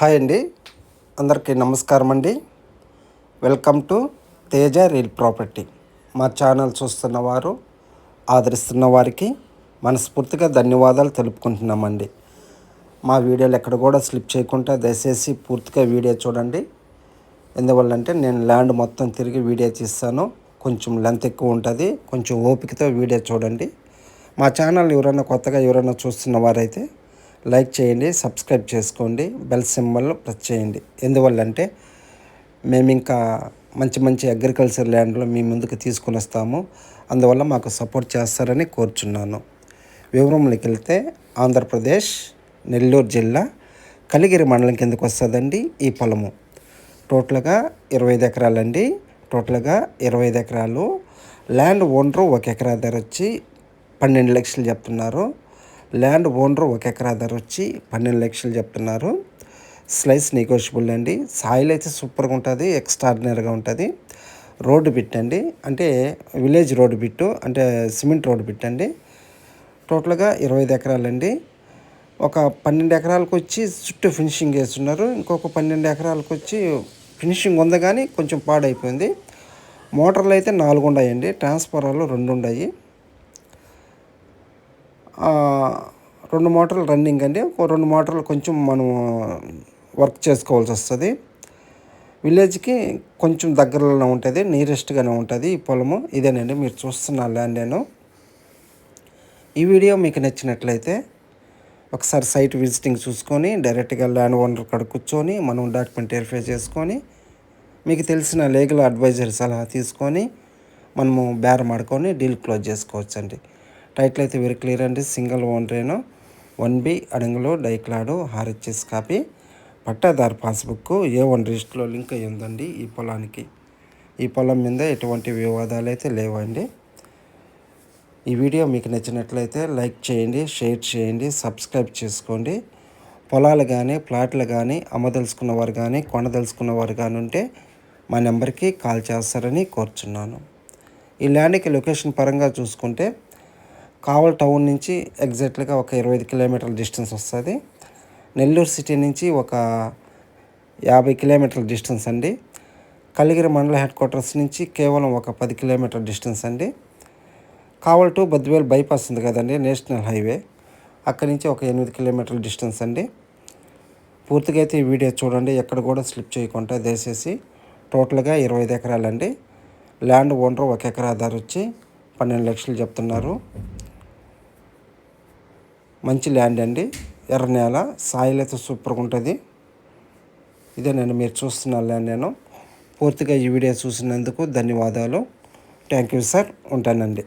Hi అండి. అందరికీ నమస్కారం అండి. Welcome to Teja real property. మా ఛానల్ చూస్తున్న వారు ఆదరిస్తున్న వారికి మనస్ఫూర్తిగా ధన్యవాదాలు తెలుపుకుంటున్నామండి. మా వీడియోలు ఎక్కడ కూడా స్లిప్ చేయకుండా దయచేసి పూర్తిగా వీడియో చూడండి. ఎందువల్లంటే నేను ల్యాండ్ మొత్తం తిరిగి వీడియో తీస్తాను. కొంచెం లెంత్ ఎక్కువ ఉంటుంది. కొంచెం ఓపికతో వీడియో చూడండి. మా ఛానల్ ఎవరైనా కొత్తగా ఎవరైనా చూస్తున్న వారైతే లైక్ చేయండి సబ్స్క్రైబ్ చేసుకోండి బెల్ సింబల్ ప్రెస్ చేయండి. ఎందువల్లంటే మేము ఇంకా మంచి మంచి అగ్రికల్చర్ ల్యాండ్లో మీ ముందుకు తీసుకుని వస్తాము. అందువల్ల మాకు సపోర్ట్ చేస్తారని కోరుచున్నాను. వివరంలోకి వెళ్తే ఆంధ్రప్రదేశ్ నెల్లూరు జిల్లా కలిగిరి మండలం కిందకు వస్తుందండి ఈ పొలము. టోటల్గా ఇరవై ఐదు ఎకరాలండి. టోటల్గా ఇరవై ఐదు ఎకరాలు. ల్యాండ్ ఓనరు ఒక ఎకరా ధర వచ్చి పన్నెండు లక్షలు చెప్తున్నారు. ల్యాండ్ ఓనర్ ఒక ఎకరా ధర వచ్చి పన్నెండు లక్షలు చెప్తున్నారు. స్లైస్ నెగోషియబుల్ అండి. సాయిల్ అయితే సూపర్గా ఉంటుంది ఎక్స్ట్రాడినరీగా ఉంటుంది. రోడ్డు బిట్ అండి. అంటే విలేజ్ రోడ్డు బిట్టు అంటే సిమెంట్ రోడ్డు బిట్ అండి. టోటల్గా ఇరవై ఐదు ఎకరాలండి. ఒక పన్నెండు ఎకరాలకు వచ్చి చుట్టూ ఫినిషింగ్ చేస్తున్నారు ఇంకొక పన్నెండు ఎకరాలకు వచ్చి ఫినిషింగ్ ఉంది కానీ కొంచెం పాడైపోయింది. మోటార్లు అయితే నాలుగు ఉన్నాయండి. ట్రాన్స్ఫారాలు రెండు ఉన్నాయి. రెండు మోటార్లు రన్నింగ్ అండి. ఒక రెండు మోటార్లు కొంచెం మనం వర్క్ చేసుకోవాల్సి వస్తుంది. విలేజ్కి కొంచెం దగ్గరలోనే ఉంటుంది నియరెస్ట్గానే ఉంటుంది ఈ పొలము. ఇదేనండి మీరు చూస్తున్న ల్యాండ్ నేను. ఈ వీడియో మీకు నచ్చినట్లయితే ఒకసారి సైట్ విజిటింగ్ చూసుకొని డైరెక్ట్గా ల్యాండ్ ఓనర్ కాడ కూర్చొని మనం డాక్యుమెంట్ వెరిఫై చేసుకొని మీకు తెలిసిన లీగల్ అడ్వైజర్ సలహా తీసుకొని మనము బేరం ఆడుకొని డీల్ క్లోజ్ చేసుకోవచ్చండి. టైటిల్ అయితే వెరీ క్లియర్ అండి. సింగిల్ ఓనరేను వన్ బి అడంగులు డైక్లాడు హార్హెచ్ఎస్ కాపీ. పట్టాదారు పాస్బుక్ ఏ వన్ రిజిస్టర్లో లింక్ అయ్యి ఉందండి ఈ పొలానికి. ఈ పొలం మీద ఎటువంటి వివాదాలు అయితే లేవండి. ఈ వీడియో మీకు నచ్చినట్లయితే లైక్ చేయండి షేర్ చేయండి సబ్స్క్రైబ్ చేసుకోండి. పొలాలు కానీ ప్లాట్లు కానీ అమ్మదలుచుకున్న వారు కానీ కొనదలుచుకున్న వారు కానీ ఉంటే మా నెంబర్కి కాల్ చేస్తారని కోరుచున్నాను. ఈ ల్యాండ్కి లొకేషన్ పరంగా చూసుకుంటే కావల్ టౌన్ నుంచి ఎగ్జాక్ట్గా ఒక ఇరవై ఐదు కిలోమీటర్ల డిస్టెన్స్ వస్తుంది. నెల్లూరు సిటీ నుంచి ఒక యాభై కిలోమీటర్ల డిస్టెన్స్ అండి. కలిగిరి మండల హెడ్ క్వార్టర్స్ నుంచి కేవలం ఒక పది కిలోమీటర్ డిస్టెన్స్ అండి. కావల్ టు బద్వేల్ బైపాస్ ఉంది కదండి నేషనల్ హైవే. అక్కడి నుంచి ఒక ఎనిమిది కిలోమీటర్ల డిస్టెన్స్ అండి. పూర్తిగా అయితే ఈ వీడియో చూడండి ఎక్కడ కూడా స్లిప్ చేయకుండా దయచేసి టోటల్గా ఇరవై ఐదు ఎకరాలండి. ల్యాండ్ ఓనర్ ఒక ఎకరా ధర వచ్చి పన్నెండు లక్షలు చెప్తున్నారు. మంచి ల్యాండ్ అండి. ఎర్ర నేల సాయిల్ అయితే సూపర్గా ఉంటుంది. ఇదే నేను మీరు చూస్తున్న ల్యాండ్ నేను. పూర్తిగా ఈ వీడియో చూసినందుకు ధన్యవాదాలు. Thank you sir. ఉంటానండి.